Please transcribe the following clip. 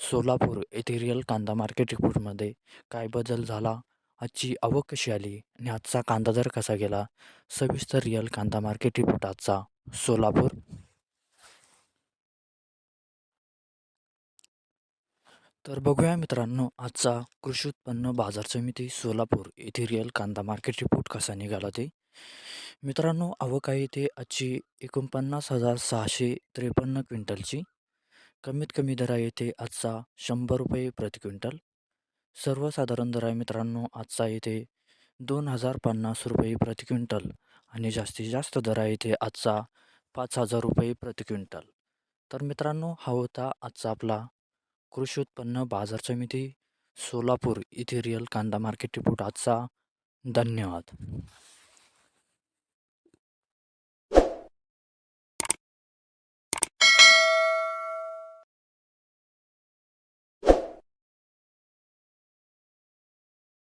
सोलापूर येथे रिअल कांदा मार्केट रिपोर्टमध्ये काय बदल झाला आजची आवक कशी आली आणि आजचा कांदा दर कसा गेला? सविस्तर रिअल कांदा मार्केट रिपोर्ट आजचा सोलापूर. तर बघूया मित्रांनो आजचा कृषी उत्पन्न बाजार समिती सोलापूर येथे रिअल कांदा मार्केट रिपोर्ट कसा निघाला ते? मित्रांनो आवक आहे ते आजची एकोणपन्नास हजार सहाशे त्रेपन्न क्विंटलची. कमीत कमी दर आहे येथे आजचा शंभर रुपये प्रति क्विंटल. सर्वसाधारण दर आहे मित्रांनो आजचा येथे दोन हजार पन्नास रुपये प्रति क्विंटल आणि जास्तीत जास्त दर आहे आजचा पाच हजार रुपये प्रति क्विंटल. तर मित्रांनो हा होता आजचा आपला कृषी उत्पन्न बाजार समिती सोलापूर इथे रिअल कांदा मार्केट रिपोर्ट. आजचा धन्यवाद.